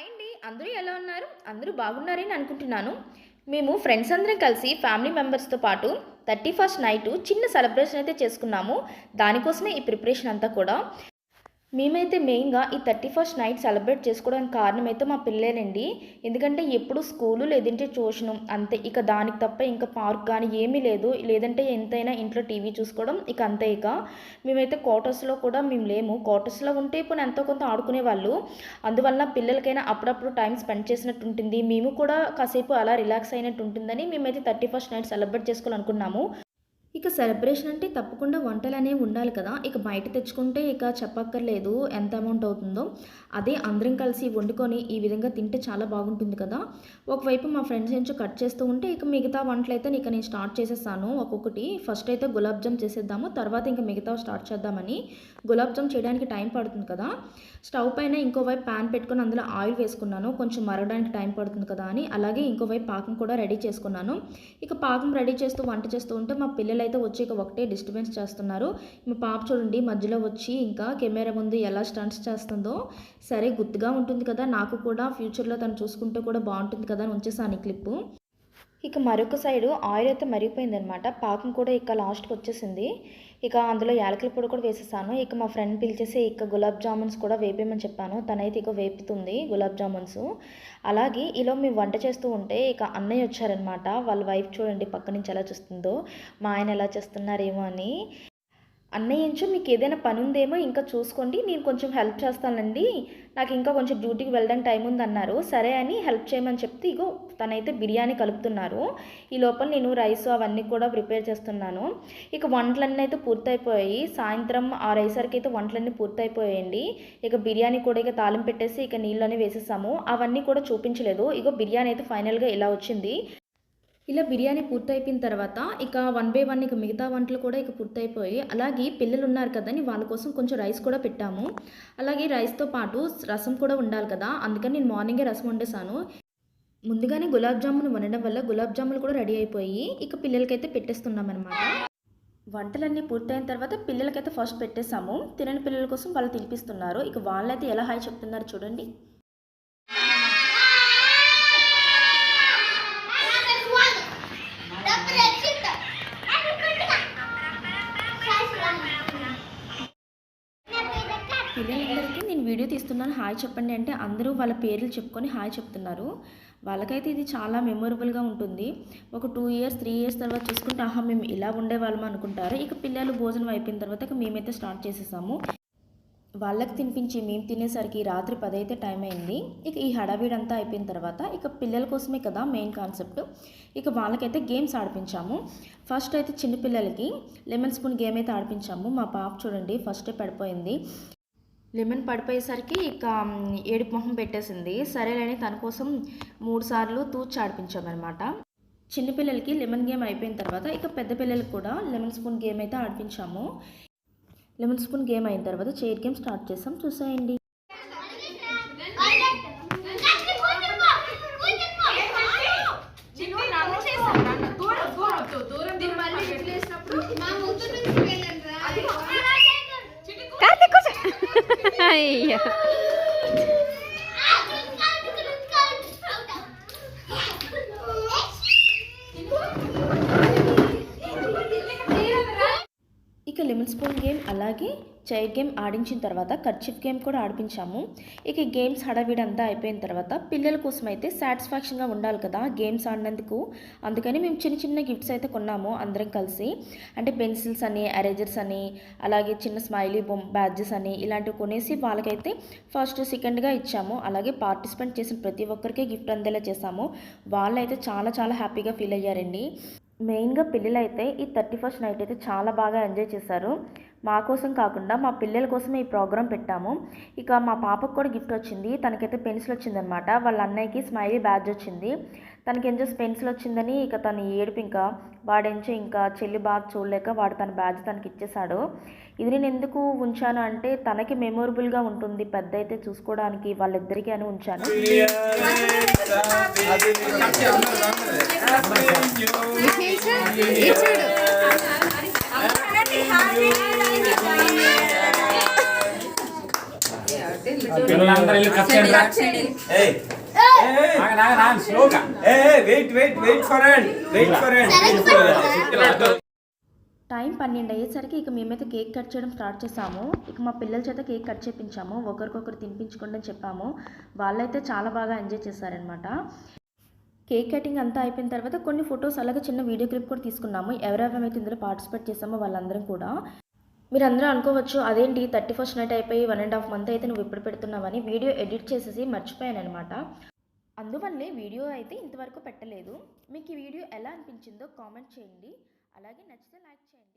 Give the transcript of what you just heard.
Hi అండి అందరూ ఎలా ఉన్నారు? అందరూ బాగున్నారని అనుకుంటున్నాను. మేము ఫ్రెండ్స్ అందరం కలిసి ఫ్యామిలీ మెంబర్స్తో పాటు థర్టీ ఫస్ట్ నైట్ చిన్న సెలబ్రేషన్ అయితే చేసుకున్నాము. దానికోసమే ఈ ప్రిపరేషన్ అంతా కూడా. మేమైతే మెయిన్గా ఈ థర్టీ ఫస్ట్ నైట్ సెలబ్రేట్ చేసుకోవడానికి కారణం అయితే మా పిల్లలండి ఎందుకంటే ఎప్పుడు స్కూలు లేదంటే ట్యూషను అంతే. ఇక దానికి తప్ప ఇంకా పార్క్ కానీ ఏమీ లేదు. లేదంటే ఎంతైనా ఇంట్లో టీవీ చూసుకోవడం ఇక అంతే ఇక. మేమైతే క్వార్టర్స్లో కూడా మేము లేము. క్వార్టర్స్లో ఉంటే ఇప్పుడు ఎంతో కొంత ఆడుకునే వాళ్ళు అందువల్ల పిల్లలకైనా అప్పుడప్పుడు టైం స్పెండ్ చేసినట్టు ఉంటుంది. మేము కూడా కాసేపు అలా రిలాక్స్ అయినట్టు ఉంటుందని మేమైతే థర్టీ ఫస్ట్ నైట్ సెలబ్రేట్ చేసుకోవాలనుకున్నాము. ఇక సెలబ్రేషన్ అంటే తప్పకుండా వంటలు అనేవి ఉండాలి కదా. ఇక బయట తెచ్చుకుంటే ఇక చెప్పక్కర్లేదు ఎంత అమౌంట్ అవుతుందో. అదే అందరం కలిసి వండుకొని ఈ విధంగా తింటే చాలా బాగుంటుంది కదా. ఒకవైపు మా ఫ్రెండ్స్ నుంచి కట్ చేస్తూ ఉంటే ఇక మిగతా వంటలు అయితే ఇక నేను స్టార్ట్ చేసేస్తాను ఒక్కొక్కటి. ఫస్ట్ అయితే గులాబ్ జామ్ చేసేద్దాము తర్వాత ఇంకా మిగతా స్టార్ట్ చేద్దామని. గులాబ్ జామ్ చేయడానికి టైం పడుతుంది కదా. స్టవ్ పైన ఇంకోవైపు ప్యాన్ పెట్టుకొని అందులో ఆయిల్ వేసుకున్నాను కొంచెం మరగడానికి టైం పడుతుంది కదా అని. అలాగే ఇంకోవైపు పాకం కూడా రెడీ చేసుకున్నాను. ఇక పాకం రెడీ చేస్తూ వంట చేస్తూ ఉంటే మా పిల్లలు అయితే వచ్చి ఇక ఒకటే డిస్టర్బెన్స్ చేస్తున్నారు. మీ పాప చూడండి మధ్యలో వచ్చి ఇంకా కెమెరా ముందు ఎలా స్టంట్స్ చేస్తుందో. సరే గుర్తుగా ఉంటుంది కదా నాకు కూడా ఫ్యూచర్లో తను చూసుకుంటే కూడా బాగుంటుంది కదా అని ఉంచేసాను ఈ క్లిప్పు. ఇక మరొక సైడు ఆయిల్ అయితే మరిగిపోయిందనమాట. పాకం కూడా ఇక లాస్ట్కి వచ్చేసింది. ఇక అందులో యాలకుల పొడి కూడా వేసేసాను. ఇక మా ఫ్రెండ్ పిలిచేసి ఇక గులాబ్ జామున్స్ కూడా వేపేయమని చెప్పాను. తనైతే ఇక వేపుతుంది గులాబ్ జామున్స్. అలాగే ఇలా మేము వంట చేస్తూ ఉంటే ఇక అన్నయ్య వచ్చారనమాట. వాళ్ళ వైఫ్ చూడండి పక్క నుంచి ఎలా చూస్తుందో మా ఆయన ఎలా చేస్తున్నారేమో అని. అన్నయ్యించు మీకు ఏదైనా పని ఉందేమో ఇంకా చూసుకోండి నేను కొంచెం హెల్ప్ చేస్తానండి. నాకు ఇంకా కొంచెం డ్యూటీకి వెళ్ళడానికి టైం ఉంది అన్నారు సరే అని హెల్ప్ చేయమని చెప్తే ఇగో తనైతే బిర్యానీ కలుపుతున్నారు. ఈ లోపల నేను రైస్ అవన్నీ కూడా ప్రిపేర్ చేస్తున్నాను. ఇక వంటలన్నీ అయితే పూర్తయిపోయాయి. సాయంత్రం ఆ రైసరికి అయితే వంటలన్నీ పూర్తయిపోయాయండి. ఇక బిర్యానీ కూడా ఇక తాళం పెట్టేసి ఇక నీళ్ళని వేసేసాము. అవన్నీ కూడా చూపించలేదు. ఇగో బిర్యానీ అయితే ఫైనల్గా ఇలా వచ్చింది. ఇలా బిర్యానీ పూర్తయిపోయిన తర్వాత ఇక వన్ బై వన్ ఇక మిగతా వంటలు కూడా ఇక పూర్తయిపోయి అలాగే పిల్లలు ఉన్నారు కదని వాళ్ళ కోసం కొంచెం రైస్ కూడా పెట్టాము. అలాగే రైస్తో పాటు రసం కూడా ఉండాలి కదా అందుకని నేను మార్నింగే రసం వండేసాను ముందుగానే గులాబ్ జామున్ వండడం వల్ల గులాబ్ జాములు కూడా రెడీ అయిపోయి ఇక పిల్లలకైతే పెట్టేస్తున్నాం అనమాట వంటలన్నీ పూర్తయిన తర్వాత పిల్లలకైతే ఫస్ట్ పెట్టేసాము తినని పిల్లల కోసం వాళ్ళు తినిపిస్తున్నారు. ఇక వాళ్ళైతే ఎలా హాయ్ చెప్తున్నారు చూడండి. పిల్లలందరికీ నేను వీడియో తీస్తున్నాను. హాయ్ చెప్పండి అంటే అందరూ వాళ్ళ పేర్లు చెప్పుకొని హాయ్ చెప్తున్నారు. వాళ్ళకైతే ఇది చాలా మెమొరబుల్గా ఉంటుంది. ఒక టూ ఇయర్స్ త్రీ ఇయర్స్ తర్వాత చూసుకుంటే ఆహా మేము ఇలా ఉండేవాళ్ళం అనుకుంటారు. ఇక పిల్లలు భోజనం అయిపోయిన తర్వాత ఇక మేమైతే స్టార్ట్ చేసేసాము. వాళ్ళకి తినిపించి మేము తినేసరికి రాత్రి పదైతే టైం అయింది. ఇక ఈ హడావిడంతా అయిపోయిన తర్వాత ఇక పిల్లల కోసమే కదా మెయిన్ కాన్సెప్ట్ ఇక వాళ్ళకైతే గేమ్స్ ఆడిపించాము. ఫస్ట్ అయితే చిన్నపిల్లలకి లెమన్ స్పూన్ గేమ్ అయితే ఆడిపించాము. మా పాప చూడండి ఫస్టే పడిపోయింది. లెమన్ పడిపోయేసరికి ఇక ఏడుపు మొహం పెట్టేసింది. సరేలేని తన కోసం మూడు సార్లు తూచి ఆడిపించామన్నమాట. చిన్నపిల్లలకి లెమన్ గేమ్ అయిపోయిన తర్వాత ఇక పెద్ద పిల్లలకి కూడా లెమన్ స్పూన్ గేమ్ అయితే ఆడిపించాము. లెమన్ స్పూన్ గేమ్ అయిన తర్వాత చైర్ గేమ్ స్టార్ట్ చేసాం చూసేయండి. అయ్యో. ఇక లెమన్ స్పూన్ గేమ్ అలాగే చైర్ గేమ్ ఆడించిన తర్వాత కర్చిఫ్ గేమ్ కూడా ఆడిపించాము. ఇక ఈ గేమ్స్ హడావిడంతా అయిపోయిన తర్వాత పిల్లల కోసం అయితే సాటిస్ఫాక్షన్గా ఉండాలి కదా గేమ్స్ ఆడినందుకు. అందుకని మేము చిన్న చిన్న గిఫ్ట్స్ అయితే కొన్నాము అందరం కలిసి. అంటే పెన్సిల్స్ అని ఎరేజర్స్ అని అలాగే చిన్న స్మైలీ బొమ్ బ్యాడ్జెస్ అని ఇలాంటివి కొనేసి వాళ్ళకైతే ఫస్ట్ సెకండ్గా ఇచ్చాము. అలాగే పార్టిసిపేట్ చేసిన ప్రతి ఒక్కరికి గిఫ్ట్ అందేలా చేసాము వాళ్ళైతే చాలా చాలా హ్యాపీగా ఫీల్ అయ్యారండి. మెయిన్గా పిల్లలైతే ఈ థర్టీ ఫస్ట్ నైట్ అయితే చాలా బాగా ఎంజాయ్ చేశారు. మా కోసం కాకుండా మా పిల్లల కోసం ఈ ప్రోగ్రాం పెట్టాము. ఇక మా పాపకు కూడా గిఫ్ట్ వచ్చింది. తనకైతే పెన్సిల్ వచ్చిందనమాట వాళ్ళ అన్నయ్యకి స్మైలీ బ్యాడ్జ్ వచ్చింది. తనకి ఏం పెన్సిల్ వచ్చిందని ఇక తను ఏడుపు ఇంకా వాడెంచో ఇంకా చెల్లి బాగా చూడలేక వాడు తన బ్యాడ్జ్ తనకి ఇచ్చేశాడు. ఇది నేను ఎందుకు ఉంచాను అంటే తనకి మెమొరబుల్గా ఉంటుంది పెద్ద అయితే చూసుకోవడానికి వాళ్ళిద్దరికీ అని ఉంచాను. పిల్లలందరూ టైం పన్నెండు అయ్యేసరికి ఇక మేమైతే కేక్ కట్ చేయడం స్టార్ట్ చేసాము ఇక మా పిల్లల చేత కేక్ కట్ చేపించాము. ఒకరికొకరు తినిపించుకోండి అని చెప్పాము. వాళ్ళైతే చాలా బాగా ఎంజాయ్ చేశారనమాట కేక్ కటింగ్ అంతా అయిపోయిన తర్వాత కొన్ని ఫొటోస్ అలాగే చిన్న వీడియో క్లిప్ కూడా తీసుకున్నాము. ఎవరెవరైతే ఇందులో పార్టిసిపేట్ చేసామో వాళ్ళందరం కూడా. మీరు అందరూ అనుకోవచ్చు అదేంటి థర్టీ ఫస్ట్ నైట్ అయిపోయి వన్ అండ్ హాఫ్ మంత్ అయితే నువ్వు ఇప్పుడు పెడుతున్నావని వీడియో ఎడిట్ చేసేసి మర్చిపోయాను అనమాట అందువల్లే వీడియో అయితే ఇంతవరకు పెట్టలేదు. మీకు ఈ వీడియో ఎలా అనిపించిందో కామెంట్ చేయండి. అలాగే నచ్చితే లైక్ చేయండి.